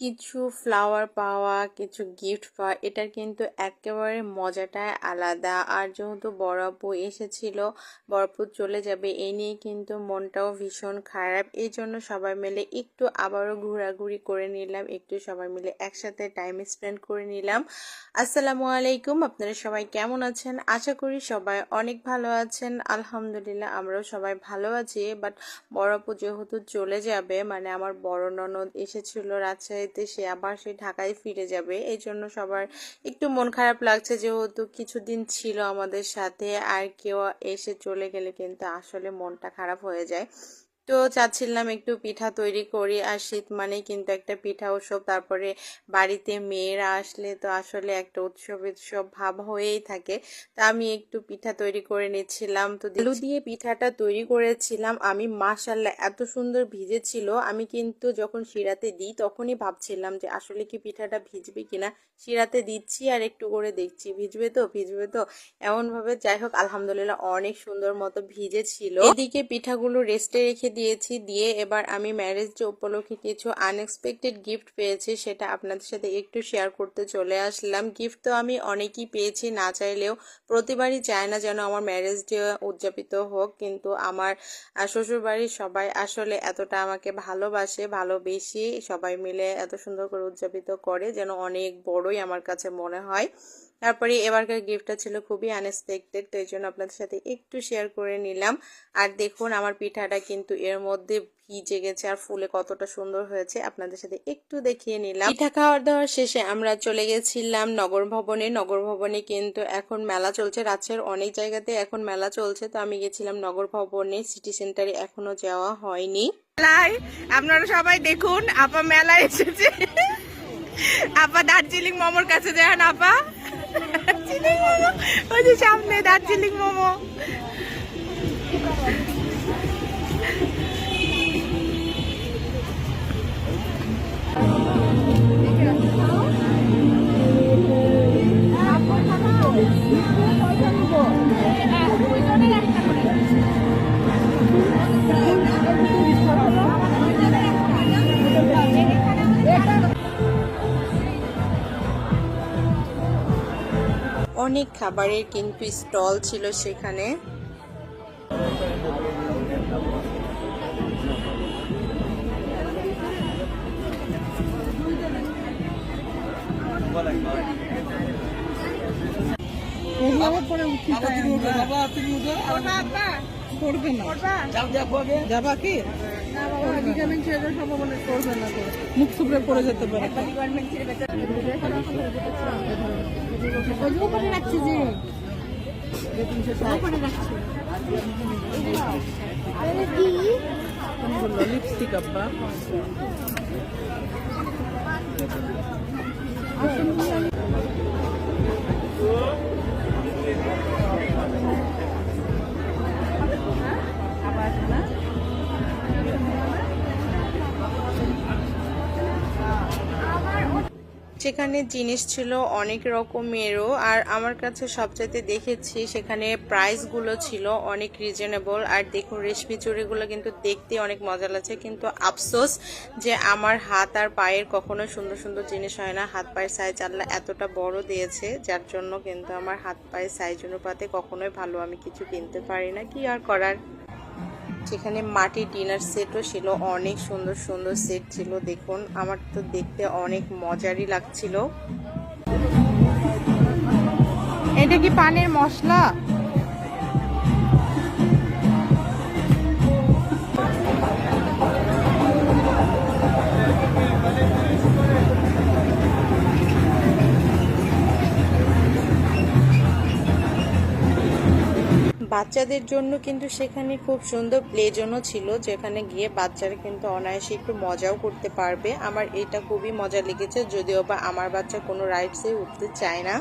কিছু ফ্লাওয়ার পাওয়া, কিছু গিফট পাওয়া এটার কিন্তু একেবারে মজাটাই আলাদা। আর যেহেতু বড় আপু এসেছিল, বড় আপু চলে যাবে এই নিয়ে কিন্তু মনটাও ভীষণ খারাপ। এই জন্য সবাই মিলে একটু আবারও ঘোরাঘুরি করে নিলাম, একটু সবাই মিলে একসাথে টাইম স্পেন্ড করে নিলাম। আসসালামু আলাইকুম, আপনারা সবাই কেমন আছেন? আশা করি সবাই অনেক ভালো আছেন। আলহামদুলিল্লাহ, আমরাও সবাই ভালো আছি। বাট বড় আপু যেহেতু চলে যাবে মানে আমার বড় ননদ এসেছিল রাজশাহীতে সে আবার সে ঢাকায় ফিরে যাবে। এই জন্য সবার একটু মন খারাপ লাগছে যেহেতু কিছুদিন ছিল আমাদের সাথে আর কেউ এসে চলে গেলে কিন্তু আসলে মনটা খারাপ হয়ে যায়। তো চাচ্ছিলাম একটু পিঠা তৈরি করি আর শীত মানে কিন্তু একটা পিঠা উৎসব। তারপরে বাড়িতে মেয়েরা আসলে তো আসলে একটা উৎসব উৎসব ভাব হয়েই থাকে। তা আমি একটু পিঠা তৈরি করে নিচ্ছিলাম। তো আলু দিয়ে পিঠাটা তৈরি করেছিলাম। আমি মাশাল্লাহ এত সুন্দর ভিজেছিল। আমি কিন্তু যখন শিরাতে দিই তখনই ভাবছিলাম যে আসলে কি পিঠাটা ভিজবে কিনা। শিরাতে দিচ্ছি আর একটু করে দেখছি। ভিজবে তো ভিজবে তো। এমনভাবে যাই হোক, আলহামদুলিল্লাহ অনেক সুন্দর মতো ভিজেছিল। এদিকে পিঠাগুলো রেস্টে রেখে দিয়েছি, দিয়ে এবার আমি ম্যারেজ ডে উপলক্ষে কিছু আনএক্সপেক্টেড গিফট পেয়েছি সেটা আপনাদের সাথে একটু শেয়ার করতে চলে আসলাম। গিফট তো আমি অনেকই পেয়েছি, না চাইলেও প্রতিবারই চায় না যেন আমার ম্যারেজ ডে উদযাপিত হোক, কিন্তু আমার শ্বশুরবাড়ির সবাই আসলে এতটা আমাকে ভালোবাসে, ভালোবেসে সবাই মিলে এত সুন্দর করে উদযাপিত করে যেন অনেক বড়ই আমার কাছে মনে হয়। তারপরে এবারকার গিফটটা ছিল খুবই আনএক্সপেক্টেড তো এই জন্য আপনাদের সাথে একটু শেয়ার করে নিলাম। আর দেখুন আমার পিঠাটা কিন্তু এর মধ্যে ভিজে গেছে আর ফুলে কতটা সুন্দর হয়েছে আপনাদের সাথে একটু দেখিয়ে নিলাম। পিঠা খাওয়ার দাওয়ার শেষে আমরা চলে গেছিলাম নগর ভবনে। নগর ভবনে কিন্তু এখন মেলা চলছে রাজ্যের অনেক জায়গাতে এখন মেলা চলছে তো আমি গেছিলাম নগর ভবনে সিটি সেন্টারে এখনও যাওয়া হয়নি। মেলায় আপনারা সবাই দেখুন আপা মেলায় এসেছে। আপা দার্জিলিং মোমোর কাছে যান আপা। দার্জিলিং মোমো ওই যে সামনে দার্জিলিং মোমো। অনেক খাবারের কিন্তু স্টল ছিল সেখানে। করবে না। যাবা কি? ভিটামিন ছেড়ে সম্ভাবনা করবে না মুখ সুপড়ে পড়ে যেতে পারে। ওপরে রাখছি যে। ওপরে রাখছি। লিপস্টিক আব্বা। সেখানে জিনিস ছিল অনেক রকমেরও, আর আমার কাছে সবচাইতে দেখেছি সেখানে প্রাইসগুলো ছিল অনেক রিজনেবল আর দেখুন রেশমি চুড়িগুলো কিন্তু দেখতে অনেক মজা লাগছে। কিন্তু আফসোস যে আমার হাত আর পায়ের কখনো সুন্দর সুন্দর জিনিস হয় না। হাত পায়ের সাইজ আল্লাহ এতটা বড় দিয়েছে, যার জন্য কিন্তু আমার হাত পায়ের সাইজ অনুপাতে কখনোই ভালো আমি কিছু কিনতে পারি না। কি আর করার? সেখানে মাটির ডিনার সেটও ছিল, অনেক সুন্দর সুন্দর সেট ছিল, দেখুন। আমার তো দেখতে অনেক মজারই লাগছিল। এটা কি পানের মশলা? বাচ্চাদের জন্য কিন্তু সেখানে খুব সুন্দর প্লে জোনও ছিল, যেখানে গিয়ে বাচ্চারা কিন্তু অনায়াসে একটু মজাও করতে পারবে। আমার এটা খুবই মজা লেগেছে, যদিও বা আমার বাচ্চা কোনো রাইডসে উঠতে চায় না।